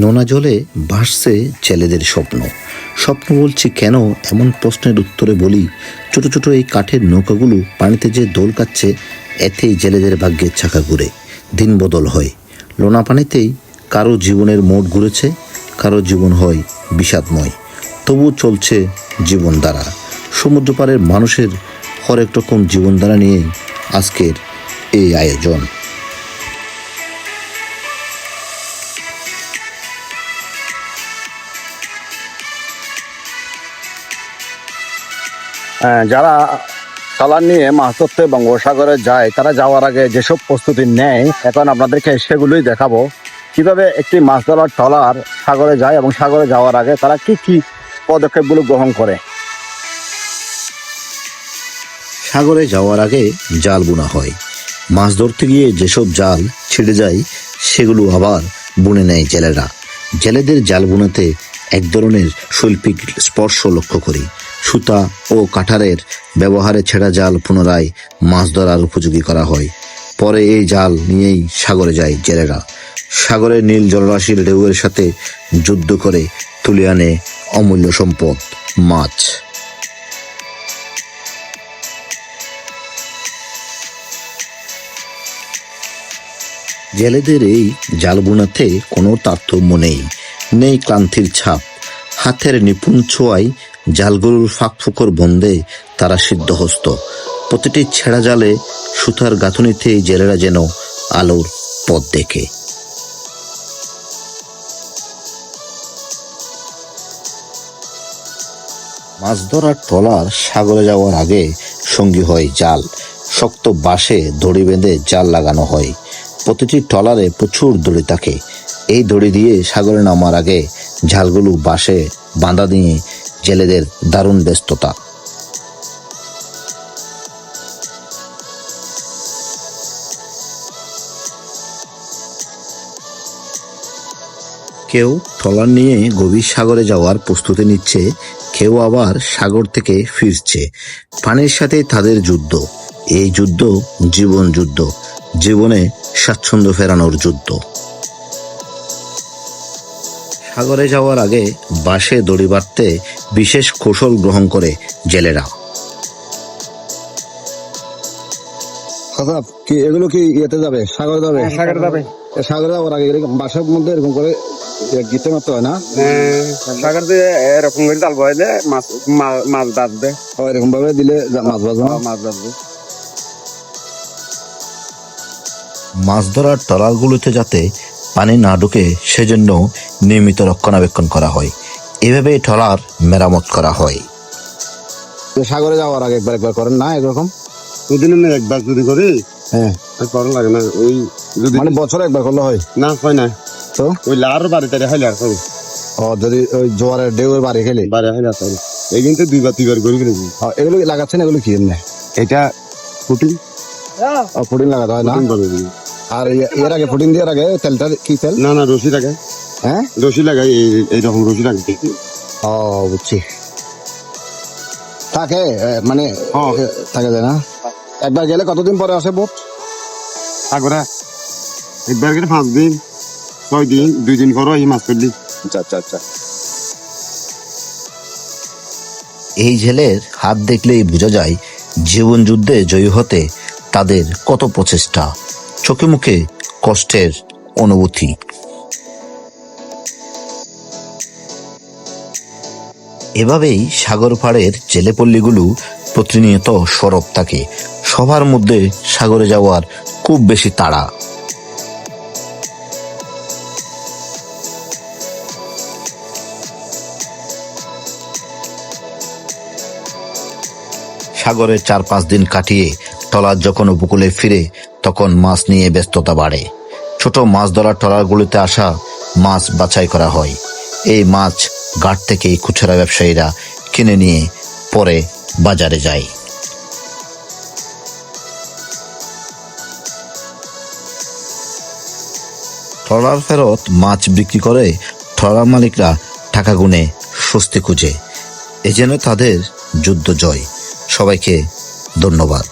নোনা জলে ভাসছে ছেলেদের স্বপ্ন। স্বপ্ন বলছি কেন এমন প্রশ্নের উত্তরে বলি, ছোট ছোট এই কাঠের নৌকাগুলো পানিতে যে দোল কাচ্ছে এতেই জেলেদের ভাগ্যের চাকা ঘুরে, দিন বদল হয়। লোনা পানিতেই কারও জীবনের মোড় ঘুরেছে, কারও জীবন হয় বিষাদময়। তবু চলছে জীবনধারা সমুদ্র পাড়ের মানুষের হরেক রকম জীবনধারা নিয়েই আজকের এই আয়োজন। যারা চালান নিয়ে মাছ ধরতে বঙ্গোপসাগরে যায়, তারা যাওয়ার আগে যেসব প্রস্তুতি নেয়, এখন আপনাদেরকে সেগুলোই দেখাবো। কীভাবে একটি মাছ ধরার ট্রলার সাগরে যায় এবং সাগরে যাওয়ার আগে তারা কি কি পদক্ষেপগুলো গ্রহণ করে? সাগরে যাওয়ার আগে জাল বোনা হয়। মাছ ধরতে গিয়ে যেসব জাল ছিঁড়ে যায়, সেগুলো আবার বুনে নেয় জেলেরা। জেলেদের জাল বোনাতে এক ধরনের শৈল্পিক স্পর্শ লক্ষ্য করি। সুতা ও কাঠারের ব্যবহারে ছেঁড়া জাল পুনরায় মাছ ধরার উপযোগী করা হয়। পরে এই জাল নিয়েই সাগরে যায় জেলেরা। সাগরের নীল জলরাশির ঢেউয়ের সাথে যুদ্ধ করে তুলে আনে অমূল্য সম্পদ, মাছ। জেলেদের এই জাল বোনাতে কোনো তারতম্য নেই। নেই ক্লান্তির ছাপ। হাতের নিপুণ ছোঁয়ায় জালগুলোর ফাঁক ফুকর বন্ধে তারা সিদ্ধহস্ত। প্রতিটি ছেঁড়া জালে সুতার গাঁথুনিতে জেলেরা যেন আলোর পথ দেখে। মাছ ধরার ট্রলার সাগরে যাওয়ার আগে সঙ্গী হয় জাল। শক্ত বাঁশে দড়ি বেঁধে জাল লাগানো হয়। প্রতিটি ট্রলারে প্রচুর দড়ি থাকে। এই দড়ি দিয়ে সাগরে নামার আগে ঝালগুলো বাঁশে বাঁধা দিয়ে জেলেদের দারুণ ব্যস্ততা। কেউ ট্রলার নিয়ে গভীর সাগরে যাওয়ার প্রস্তুতি নিচ্ছে, কেউ আবার সাগর থেকে ফিরছে। পানির সাথে তাদের যুদ্ধ। এই যুদ্ধ জীবন যুদ্ধ। জীবনে স্বাচ্ছন্দ্য ফেরানোর যুদ্ধ। সাগরে যাওয়ার আগে বাসে দড়ি বাঁধতে বিশেষ কৌশল গ্রহণ করে জেলেরা। আচ্ছা কি এগুলো কি ইয়েতে যাবে? সাগরে যাবে? সাগরে যাবে। সাগরে যাওয়ার আগে বাসার মধ্যে এরকম করে গিতে মারতে হয় না? সাগর দিয়ে এরকম করে বয়ে মাছ মাছ বাঁধবে এরকম ভাবে দিলে মাছ বাজবে মাছ বাঁধবে মাছ ধরার ট্রলারগুলোতে যাতে পানি না ঢুকে সেজন্য নিয়মিত রক্ষণাবেক্ষণ করা হয়। এভাবে ট্রলার মেরামত করা হয়। সাগরে যাওয়ার আগে একবার একবার করেন না এরকম? দুদিনে না একবার যদি করি হ্যাঁ। করা লাগে না। ওই যদি মানে বছরে একবার করলে হয়? না হয় না। তো? ওই লার বাড়ি তাড়ি হাইলে আর করি। ও যদি ওই জোয়ারের ঢেউয়ের বাড়ি খেলে? বাড়ি হাইলে আর করি। এই কিন্তু দুইবার দুইবার করে ফেলেছি। এগুলো কি লাগাচ্ছেন? এগুলো কি এমনি? এটা ও, ফুটিং লাগাতে হয় না। আর এর আগে ফুটিং দেওয়ার আগে তেলটা কি তেল? না না রশি লাগে হ্যাঁ? রশি লাগাই এই- এইরকম রশি লাগে ও বুঝছি। থাকে মানে। থাকে যায় না। একবার গেলে কতদিন পরে আসে বোট? সাগরে একবার গেলে পাঁচ দিন ছয় দিন দুই দিন করো এই মাছ করলি আচ্ছা আচ্ছা আচ্ছা। এই জেলের হাত দেখলেই বোঝা যায় জীবন যুদ্ধে জয়ী হতে তাদের কত প্রচেষ্টা। চোখে মুখে কষ্টের অনুভূতি। এভাবেই সাগর পাড়ের জেলেপল্লীগুলো প্রতিনিয়ত সরব থাকে। সবার মধ্যে সাগরে যাওয়ার খুব বেশি তাড়া। সাগরে চার পাঁচ দিন কাটিয়ে ট্রলার যখন উপকূলে ফিরে তখন মাছ নিয়ে ব্যস্ততা বাড়ে। ছোট মাছ ধরার ট্রলারগুলিতে আসা মাছ বাছাই করা হয়। এই মাছ ঘাট থেকেই খুচরা ব্যবসায়ীরা কিনে নিয়ে পরে বাজারে যায়। ট্রলার ফেরত মাছ বিক্রি করে ট্রলার মালিকরা টাকা গুনে স্বস্তি খুঁজে। এ যেন তাদের যুদ্ধ জয়। সবাইকে ধন্যবাদ।